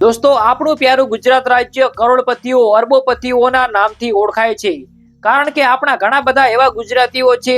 દોસ્તો, આપણું પ્યારું ગુજરાત રાજ્ય કરોડપતિઓ, અરબોપતિઓના નામથી ઓળખાય છે. કારણ કે આપણા ઘણા બધા એવા ગુજરાતીઓ છે,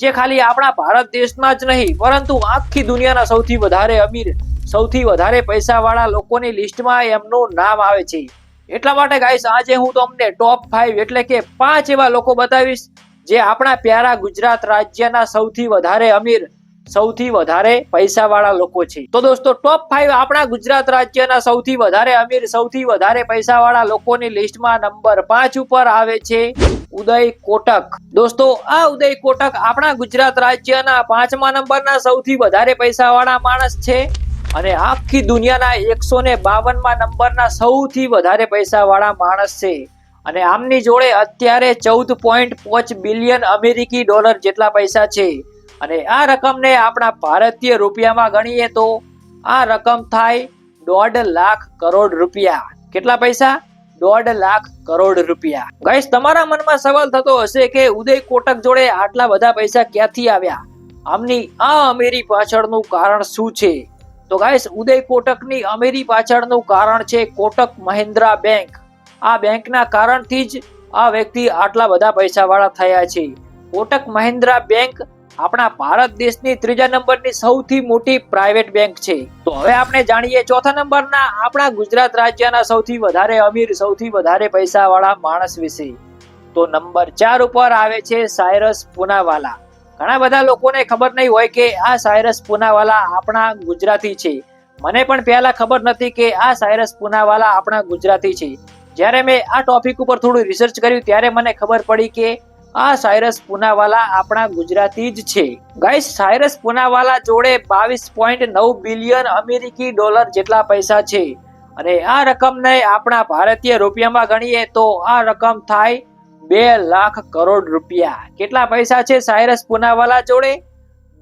જે ખાલી આપણા ભારત દેશના જ નહીં, પરંતુ આખી દુનિયાના સૌથી વધારે અમીર, સૌથી વધારે પૈસાવાળા લોકોની લિસ્ટમાં એમનું નામ આવે છે. એટલા માટે ગાઈસ, આજે હું તમને ટોપ ફાઈવ એટલે કે પાંચ એવા લોકો બતાવીશ, જે આપણા પ્યારા ગુજરાત રાજ્યના સૌથી વધારે અમીર સૌથી વધારે પૈસાવાળા લોકો છે. તો દોસ્તો ટોપ ફાઈવ આપણા ગુજરાત રાજ્યના સૌથી વધારે અમીર, સૌથી વધારે પૈસાવાળા લોકોની લિસ્ટમાં નંબર પાંચ ઉપર આવે છે ઉદય કોટક. દોસ્તો, આ ઉદય કોટક આપણા ગુજરાત રાજ્યના પાંચમા નંબરના સૌથી વધારે પૈસાવાળા માણસ છે અને આખી દુનિયાના એકસો ને બાવનમાં નંબરના સૌથી વધારે પૈસાવાળા માણસ છે. અને આમની જોડે અત્યારે ચૌદ પોઈન્ટ પાંચ બિલિયન અમેરિકી ડોલર જેટલા પૈસા છે. અને આ રકમને આપણા ભારતીય રૂપિયામાં ગણીએ તો આ રકમ થાય દોઢ લાખ કરોડ રૂપિયા. કેટલા પૈસા? દોઢ લાખ કરોડ રૂપિયા. ગાઈસ તમારા મનમાં સવાલ થતો હશે કે ઉદય કોટક જોડે આટલા બધા પૈસા ક્યાંથી આવ્યા? આમની આ અમેરી પાછળનું કારણ શું છે? તો ગાઈસ ઉદય કોટકની અમેરી પાછળનું કારણ છે કોટક મહિન્દ્રા બેંક. આ બેંકના કારણથી જ આ વ્યક્તિ આટલા બધા પૈસાવાળા થયા છે. કોટક મહિન્દ્રા બેંક આપણા ભારત દેશની ત્રીજા નંબરની સૌથી મોટી પ્રાઇવેટ બેંક છે. તો હવે આપણે જાણીએ ચોથા નંબરના આપણા ગુજરાત રાજ્યના સૌથી વધારે અમીર, સૌથી વધારે પૈસાવાળા માણસ વિશે. તો નંબર ચાર ઉપર આવે છે સાયરસ પુનાવાલા. ઘણા બધા લોકોને ખબર નહીં હોય કે આ સાયરસ પુનાવાલા આપણા ગુજરાતી છે. મને પણ પહેલા ખબર નથી કે આ સાયરસ પુનાવાલા આપણા ગુજરાતી છે. જ્યારે મેં આ ટોપિક ઉપર થોડું રિસર્ચ કર્યું, ત્યારે મને ખબર પડી કે આ સાયરસ પુનાવાલા આપણા ગુજરાતી જ છે. ગાઈસ સાયરસ પુનાવાલા જોડે બાવીસ પોઈન્ટ નવ બિલિયન અમેરિકી ડોલર જેટલા પૈસા છે. અને આ રકમને આપણા ભારતીય રૂપિયામાં ગણીએ તો આ રકમ થાય બે લાખ કરોડ રૂપિયા. કેટલા પૈસા છે સાયરસ પુનાવાલા જોડે?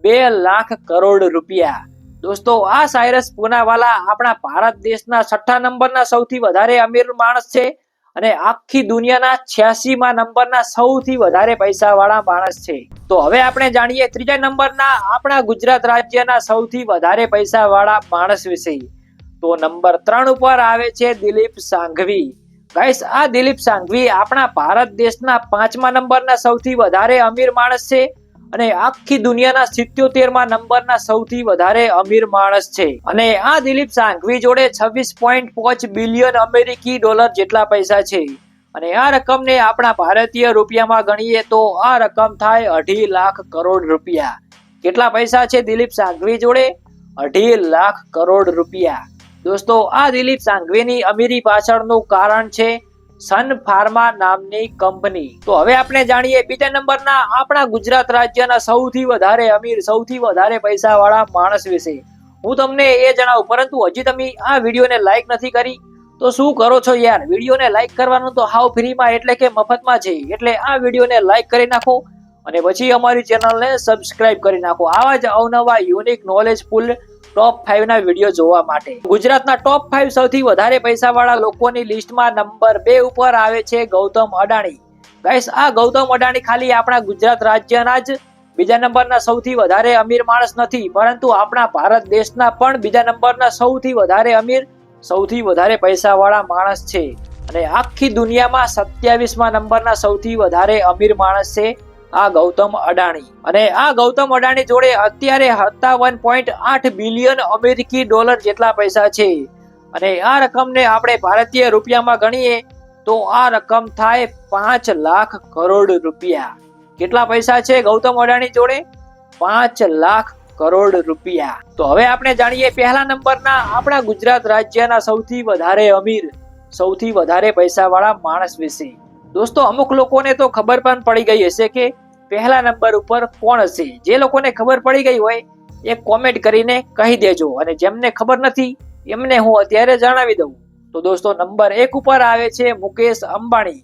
બે લાખ કરોડ રૂપિયા. દોસ્તો, આ સાયરસ પુનાવાલા આપણા ભારત દેશના છઠ્ઠા નંબરના સૌથી વધારે અમીર માણસ છે. અને આખી દુનિયાના છ્યાસી માં નંબરના સૌથી વધારે પૈસા વાળા માણસ છે. તો હવે આપણે જાણીએ ત્રીજા નંબરના આપણા ગુજરાત રાજ્યના સૌથી વધારે પૈસા વાળા માણસ વિશે. તો નંબર ત્રણ ઉપર આવે છે દિલીપ સાંઘવી. ગાઈસ, આ દિલીપ સાંઘવી આપણા ભારત દેશના પાંચમા નંબરના સૌથી વધારે અમીર માણસ છે. અને આખી દુનિયાના સિત્યોતેરમાં નંબરના સૌથી વધારે અમીર માણસ છે. અને આ દિલીપ સાંઘવી જોડે છવ્વીસ પોઈન્ટ પાંચ બિલિયન અમેરિકી ડોલર જેટલા પૈસા છે. અને આ રકમને આપણા ભારતીય રૂપિયામાં ગણીએ તો આ રકમ થાય અઢી લાખ કરોડ રૂપિયા. કેટલા પૈસા છે દિલીપ સાંઘવી જોડે? અઢી લાખ કરોડ રૂપિયા. દોસ્તો, આ દિલીપ સાંઘવીની અમીરી પાછળનું કારણ છે સન ફાર્મા નામની કંપની. તો હવે આપણે જાણીએ બીજા નંબરના આપણા ગુજરાત રાજ્યના સૌથી વધારે અમીર, સૌથી વધારે પૈસા વાળા માણસ વિશે. હું તમને એ જણાવું, પરંતુ હજી તમે આ વિડીયોને લાઈક નથી કરી, તો શું કરો છો યાર? વિડીયોને લાઈક કરવાનું તો હાવ ફ્રીમાં એટલે કે મફતમાં છે. એટલે આ વિડીયોને લાઈક કરી નાખો અને પછી અમારી ચેનલને સબસ્ક્રાઇબ કરી નાખો. આવા જ અવનવા યુનિક નોલેજફુલ ટોપ ફાઈવ ના વીડિયો જોવા માટે. ગુજરાતના ટોપ ફાઈવ સૌથી વધારે પૈસાવાળા લોકોની લિસ્ટમાં નંબર બે ઉપર આવે છે ગૌતમ અડાણી ગાઈસ આ ગૌતમ અડાણી ખાલી આપણા ગુજરાત રાજ્યના જ. બીજા નંબરના સૌથી વધારે અમીર માણસ નથી, પરંતુ આપણા ભારત દેશના પણ બીજા નંબરના સૌથી વધારે અમીર, સૌથી વધારે પૈસાવાળા માણસ છે. અને આખી દુનિયામાં સત્યાવીસમાં નંબરના સૌથી વધારે અમીર માણસ છે આ ગૌતમ અડાણી. અને આ ગૌતમ અડાણી જોડે અત્યારે સત્તાવન પોઈન્ટ આઠ બિલિયન અમેરિકી ડોલર જેટલા પૈસા છે. અને આ રકમને આપણે ભારતીય રૂપિયામાં ગણીએ તો આ રકમ થાય પાંચ લાખ કરોડ રૂપિયા. કેટલા પૈસા છે ગૌતમ અડાણી જોડે? પાંચ લાખ કરોડ રૂપિયા. તો હવે આપણે જાણીએ પહેલા નંબરના આપણા ગુજરાત રાજ્યના સૌથી વધારે અમીર, સૌથી વધારે પૈસાવાળા માણસ વિશે. દોસ્તો, અમુક લોકોને તો ખબર પણ પડી ગઈ હશે કે પહેલા નંબર ઉપર કોણ હશે? જે લોકોને ખબર પડી ગઈ હોય, એ કોમેન્ટ કરીને કહી દેજો. અને જેમને ખબર નથી, એમને હું અત્યારે જણાવી દઉં. તો દોસ્તો, નંબર એક ઉપર આવે છે મુકેશ અંબાણી.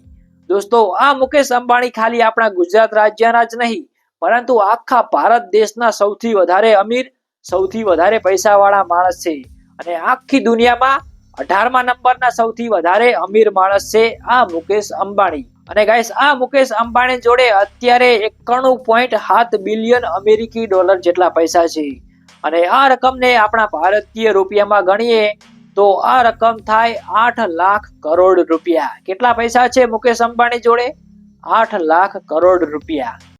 દોસ્તો, આ મુકેશ અંબાણી ખાલી આપણા ગુજરાત રાજ્યના જ નહીં, પરંતુ આખા ભારત દેશના સૌથી વધારે અમીર, સૌથી વધારે પૈસાવાળા માણસ છે. અને આખી દુનિયામાં અઢારમા નંબરના સૌથી વધારે અમીર માણસ છે આ મુકેશ અંબાણી. અને ગાઈસ આ મુકેશ અંબાણી જોડે અત્યારે એકાણું પોઈન્ટ સાત બિલિયન અમેરિકી ડોલર જેટલા પૈસા છે. અને આ રકમને આપણા ભારતીય રૂપિયામાં ગણીએ તો આ રકમ થાય આઠ લાખ કરોડ રૂપિયા. કેટલા પૈસા છે મુકેશ અંબાણી જોડે? આઠ લાખ કરોડ રૂપિયા.